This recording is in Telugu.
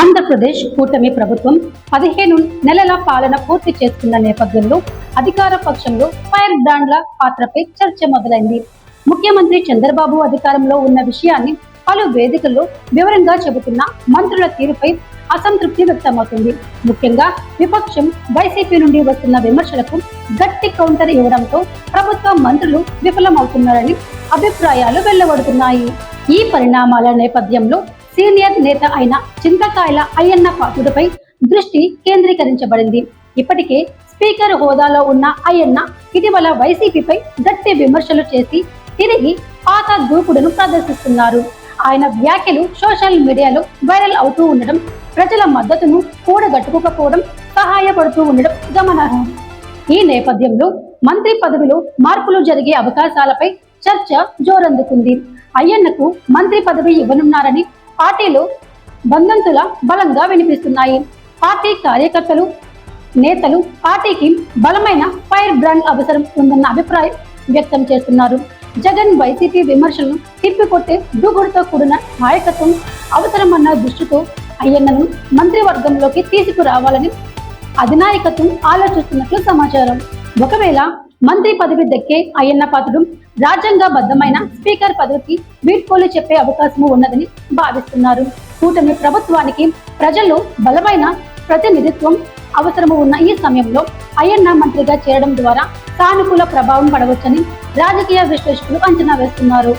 ఆంధ్రప్రదేశ్ కూటమి ప్రభుత్వం పదిహేను నెలల పాలన పూర్తి చేస్తున్న నేపథ్యంలో అధికార పక్షంలో ఫైర్ బ్రాండ్ల పాత్రపై చర్చ మొదలైంది. ముఖ్యమంత్రి చంద్రబాబు అధికారంలో ఉన్న విషయాన్ని పలు వేదికల్లో వివరంగా చెబుతున్న మంత్రుల తీరుపై అసంతృప్తి వ్యక్తమవుతుంది. ముఖ్యంగా విపక్షం వైసీపీ నుండి వస్తున్న విమర్శలకు గట్టి కౌంటర్ ఇవ్వడంతో ప్రభుత్వ మంత్రులు విఫలమవుతున్నారని అభిప్రాయాలు వెళ్ళబడుతున్నాయి ఈ పరిణామాల నేపథ్యంలో సీనియర్ నేత అయిన చింతకాయల అయ్యన్న పాత్రుడిపై దృష్టి కేంద్రీకరించబడింది. ఇప్పటికే స్పీకర్ హోదాలో ఉన్న అయ్యన్న ఇటీవల వైసీపీపై గట్టి విమర్శలు చేసి తిరిగి పాత దూకుడును ప్రదర్శిస్తున్నారు. ఆయన వ్యాఖ్యలు సోషల్ మీడియాలో వైరల్ అవుతూ ఉండడం ప్రజల మద్దతును కూడగట్టుకోకపోవడం సహాయపడుతూ ఉండడం గమనార్హం. ఈ నేపథ్యంలో మంత్రి పదవిలో మార్పులు జరిగే అవకాశాలపై చర్చ జోరందుకుంది. అయ్యన్నకు మంత్రి పదవి ఇవ్వనున్నారని పార్టీలో బంధంతుల బలంగా వినిపిస్తున్నాయి. పార్టీ కార్యకర్తలు నేతలు పార్టీకి బలమైన ఫైర్ బ్రాండ్ అవసరం ఉందన్న అభిప్రాయం వ్యక్తం చేస్తున్నారు. జగన్ వైసీపీ విమర్శలను తిప్పికొట్టే దూకుడుతో కూడిన నాయకత్వం అవసరమన్న దృష్టితో అయ్యన్నను మంత్రివర్గంలోకి తీసుకురావాలని అధినాయకత్వం ఆలోచిస్తున్నట్లు సమాచారం. ఒకవేళ మంత్రి పదవి దక్కే అయ్యన్న పాత్రుడు రాజ్యాంగబద్ధమైన స్పీకర్ పదవికి వీడ్కోలు చెప్పే అవకాశము ఉన్నదని భావిస్తున్నారు. కూటమి ప్రభుత్వానికి ప్రజలు బలమైన ప్రతినిధిత్వం అవసరము ఉన్న ఈ సమయంలో అయ్యన్న మంత్రిగా చేరడం ద్వారా సానుకూల ప్రభావం పడవచ్చని రాజకీయ విశ్లేషకులు అంచనా వేస్తున్నారు.